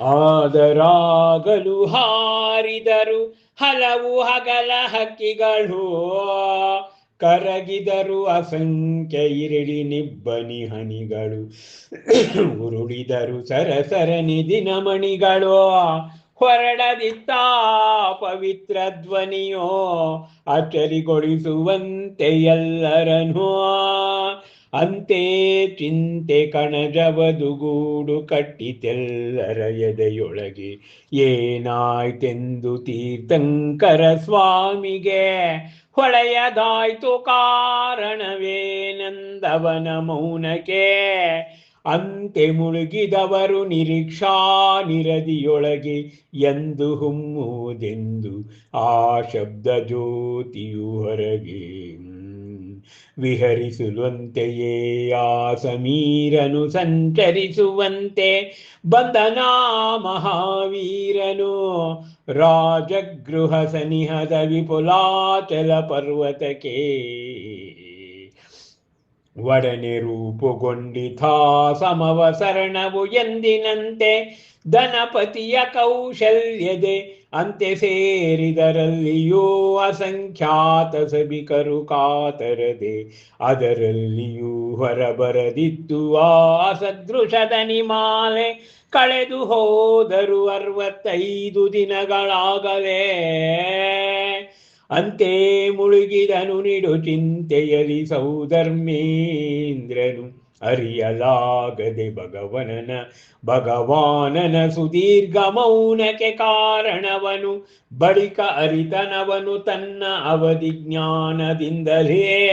ಆದರಾಗಲು ಹಾರಿದರು, ಹಲವು ಹಗಲ ಹಕ್ಕಿಗಳು ಕರಗಿದರು, ಅಸಂಖ್ಯ ಇರಿಳಿ ನಿಬ್ಬನಿ ಹನಿಗಳು. ಉರುಳಿದರು ಸರಸರನಿ ದಿನಮಣಿಗಳು ಹೊರಡದಿತ್ತ ಪವಿತ್ರ ಧ್ವನಿಯೋ, ಅಚ್ಚರಿಗೊಳಿಸುವಂತೆ ಎಲ್ಲರನ್ನೂ ಅಂತೆ ಚಿಂತೆ ಕಣಜವದುಗೂಡು ಕಟ್ಟಿತೆಲ್ಲರ ಎದೆಯೊಳಗೆ. ಏನಾಯ್ತೆಂದು ತೀರ್ಥಂಕರ ಸ್ವಾಮಿಗೆ? ಹೊಳೆಯದಾಯ್ತು ಕಾರಣವೇನಂದವನ ಮೌನಕ್ಕೆ. ಅಂತೆ ಮುಳುಗಿದವರು ನಿರೀಕ್ಷಾ ನಿರದಿಯೊಳಗೆ ಎಂದು ಹುಮ್ಮುವುದೆಂದು ಆ ಶಬ್ದ ಜ್ಯೋತಿಯು ಹೊರಗೆ. ವಿಹರಿಸುವಂತೆಯೇ ಆ ಸಮೀರನು ಸಂಚರಿಸುವಂತೆ ಬಂದನ ಮಹಾವೀರನು ರಾಜಗೃಹ ಸನಿಹದ ವಿಪುಲಾಚಲ ಪರ್ವತಕ್ಕೆ ಒಡನೆ ರೂಪುಗೊಂಡಿಥ ಸಮವಸರಣವು ಎಂದಿನಂತೆ ಧನಪತಿಯ ಕೌಶಲ್ಯದೆ ಅಂತೆ ಸೇರಿದರಲ್ಲಿಯೂ ಅಸಂಖ್ಯಾತ ಸಭಿಕರು ಕಾತರದೆ ಅದರಲ್ಲಿಯೂ ಹೊರಬರದಿತ್ತು ಆ ಸದೃಶದ ನಿಮಾಲೆ ಕಳೆದು ಹೋದರು ಅರವತ್ತೈದು ದಿನಗಳಾಗಲೇ ಅಂತೆ ಮುಳುಗಿದನು ನಿಡು ಚಿಂತೆಯಲಿ ಸೌಧರ್ಮೇಂದ್ರನು ಅರಿಯಲಾಗದೆ ಭಗವನನ, ಭಗವಾನನ ಸುದೀರ್ಘ ಮೌನಕ್ಕೆ ಕಾರಣವನು. ಬಳಿಕ ಅರಿತನವನು ತನ್ನ ಅವಧಿ ಜ್ಞಾನದಿಂದಲೇ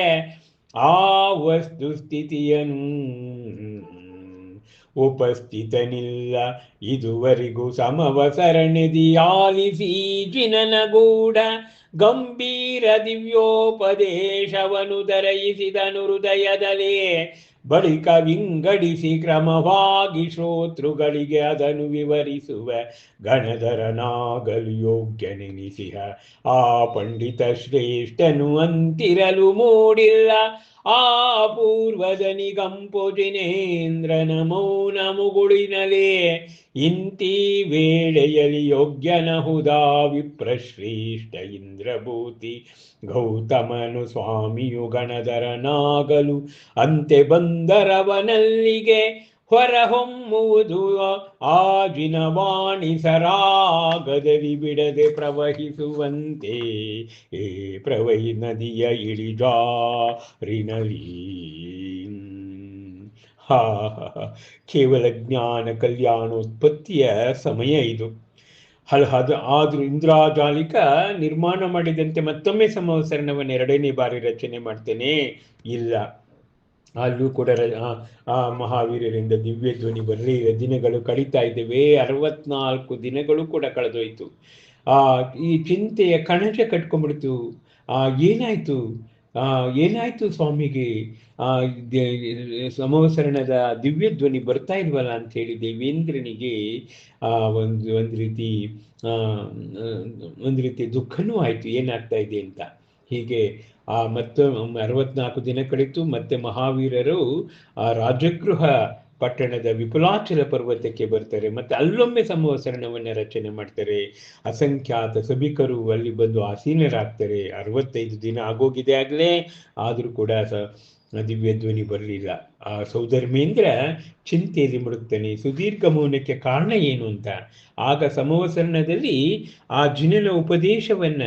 ಆ ವಸ್ತುಸ್ಥಿತಿಯನು ಉಪಸ್ಥಿತನಿಲ್ಲ. ಇದುವರೆಗೂ ಸಮವಸರಣೆದಿ ಆಲಿಸಿ ಜಿನನಗೂಢ ಗಂಭೀರ ದಿವ್ಯೋಪದೇಶವನು ದರಯಿಸಿದನು ಹೃದಯದಲ್ಲಿ ಬಳಿಕ ವಿಂಗಡಿಸಿ ಕ್ರಮವಾಗಿ ಶ್ರೋತೃಗಳಿಗೆ ಅದನ್ನು ವಿವರಿಸುವ ಗಣಧರನಾಗಲು ಯೋಗ್ಯನೆನಿಸಿಹ ಆ ಪಂಡಿತ ಶ್ರೇಷ್ಠನು ಅಂತಿರಲು ಮೂಡಿಲ್ಲ. ಆ ಪೂರ್ವದ ನಿಗಂಪು ಜಿನೇಂದ್ರನ ಮೌನ ಮುಗುಳಿನಲೇ ಇಂತಿ ವೇಳೆಯಲ್ಲಿ ಯೋಗ್ಯನ ಹುದಾ ವಿಪ್ರಶ್ರೇಷ್ಠ ಇಂದ್ರಭೂತಿ. ಗೌತಮನು ಸ್ವಾಮಿಯು ಗಣಧರನಾಗಲು ಅಂತೆ ಬಂದರವನಲ್ಲಿಗೆ ಹೊರಹೊಮ್ಮುವುದು. ಆ ದಿನವಾಣಿ ಸರಾಗದಲ್ಲಿ ಬಿಡದೆ ಪ್ರವಹಿಸುವಂತೆ. ಏ ಪ್ರವಹಿ ನದಿಯ ಇಳಿಜಾರಿನಲಿ. ಹಾ ಕೇವಲ ಜ್ಞಾನ ಕಲ್ಯಾಣೋತ್ಪತ್ತಿಯ ಸಮಯ ಇದು. ಹಲ್ ಅದು ಆದ್ರೂ ಇಂದ್ರಾಜಾಲಿಕ ನಿರ್ಮಾಣ ಮಾಡಿದಂತೆ ಮತ್ತೊಮ್ಮೆ ಸಮವಸರಣವನ್ನು ಎರಡನೇ ಬಾರಿ ರಚನೆ ಮಾಡ್ತೇನೆ. ಇಲ್ಲ. ಅಲ್ಲೂ ಕೂಡ ಆ ಮಹಾವೀರರಿಂದ ದಿವ್ಯ ಧ್ವನಿ ಬರಲಿ ದಿನಗಳು ಕಳೀತಾ ಇದ್ದೇವೆ. ಅರವತ್ನಾಲ್ಕು ದಿನಗಳು ಕೂಡ ಕಳೆದೋಯ್ತು. ಆ, ಈ ಚಿಂತೆಯ ಕಣಜ ಕಟ್ಕೊಂಡ್ಬಿಡ್ತು. ಆ, ಏನಾಯ್ತು? ಏನಾಯ್ತು ಸ್ವಾಮಿಗೆ? ಆ ಸಮವಸರಣದ ದಿವ್ಯ ಧ್ವನಿ ಬರ್ತಾ ಇಲ್ವಲ್ಲ ಅಂತ ಹೇಳಿ ದೇವೇಂದ್ರನಿಗೆ, ಆ, ಒಂದು ಒಂದು ರೀತಿ, ಆ, ಒಂದು ರೀತಿ ದುಃಖನೂ ಆಯ್ತು. ಏನಾಗ್ತಾ ಇದೆ ಅಂತ. ಹೀಗೆ, ಆ ಮತ್ತೆ ಅರವತ್ನಾಲ್ಕು ದಿನ ಕಳಿತು ಮತ್ತೆ ಮಹಾವೀರರು, ಆ, ರಾಜಗೃಹ ಪಟ್ಟಣದ ವಿಪುಲಾಚಲ ಪರ್ವತಕ್ಕೆ ಬರ್ತಾರೆ, ಮತ್ತೆ ಅಲ್ಲೊಮ್ಮೆ ಸಮವಸರಣವನ್ನ ರಚನೆ ಮಾಡ್ತಾರೆ. ಅಸಂಖ್ಯಾತ ಸಭಿಕರು ಅಲ್ಲಿ ಬಂದು ಆಸೀನರಾಗ್ತಾರೆ. ಅರವತ್ತೈದು ದಿನ ಆಗೋಗಿದೆ ಆಗ್ಲೇ. ಆದ್ರೂ ಕೂಡ ಸ ದಿವ್ಯ ಧ್ವನಿ ಬರಲಿಲ್ಲ. ಆ ಸೌಧರ್ಮೇಂದ್ರ ಚಿಂತೆಯಲ್ಲಿ ಮುಡುಕ್ತಾನೆ ಸುದೀರ್ಘ ಮೌನಕ್ಕೆ ಕಾರಣ ಏನು ಅಂತ. ಆಗ ಸಮವಸರಣದಲ್ಲಿ ಆ ಜಿನನ ಉಪದೇಶವನ್ನ,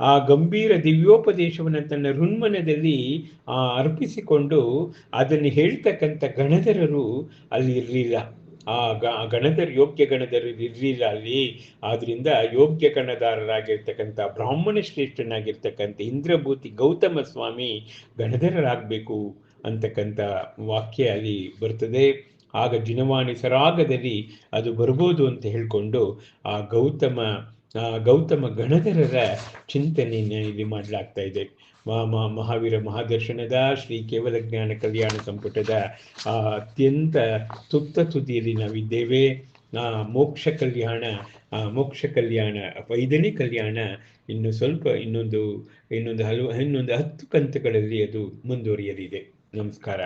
ಆ ಗಂಭೀರ ದಿವ್ಯೋಪದೇಶವನ್ನ ತನ್ನ ಋನ್ಮನದಲ್ಲಿ ಆ ಅರ್ಪಿಸಿಕೊಂಡು ಅದನ್ನು ಹೇಳ್ತಕ್ಕಂಥ ಗಣಧರರು ಅಲ್ಲಿ ಇರಲಿಲ್ಲ. ಆ ಗಣಧರ್, ಯೋಗ್ಯ ಗಣಧರು ಇರಲಿಲ್ಲ ಅಲ್ಲಿ ಆದ್ರಿಂದ ಯೋಗ್ಯ ಗಣದಾರರಾಗಿರ್ತಕ್ಕಂಥ ಬ್ರಾಹ್ಮಣ ಶ್ರೇಷ್ಠನಾಗಿರ್ತಕ್ಕಂಥ ಇಂದ್ರಭೂತಿ ಗೌತಮ ಸ್ವಾಮಿ ಗಣಧರರಾಗಬೇಕು ಅಂತಕ್ಕಂಥ ವಾಕ್ಯ ಅಲ್ಲಿ ಬರ್ತದೆ. ಆಗ ಜಿನವಾಣಿ ಸರಾಗದಲ್ಲಿ ಅದು ಬರ್ಬೋದು ಅಂತ ಹೇಳ್ಕೊಂಡು ಆ ಗೌತಮ ಗೌತಮ ಗಣಧರರ ಚಿಂತನೆಯನ್ನು ಇಲ್ಲಿ ಮಾಡಲಾಗ್ತಾ ಇದೆ. ಮಹಾವೀರ ಮಹಾದರ್ಶನದ, ಶ್ರೀ ಕೇವಲ ಜ್ಞಾನ ಕಲ್ಯಾಣ ಸಂಪುಟದ ಅತ್ಯಂತ ತುತ್ತ ತುದಿಯಲ್ಲಿ ನಾವಿದ್ದೇವೆ. ಮೋಕ್ಷ ಕಲ್ಯಾಣ ಮೋಕ್ಷ ಕಲ್ಯಾಣ, ಐದನೇ ಕಲ್ಯಾಣ ಇನ್ನು ಸ್ವಲ್ಪ ಇನ್ನೊಂದು ಇನ್ನೊಂದು ಹಲವು ಇನ್ನೊಂದು ಹತ್ತು ಕಂತುಗಳಲ್ಲಿ ಅದು ಮುಂದುವರಿಯಲಿದೆ. ನಮಸ್ಕಾರ.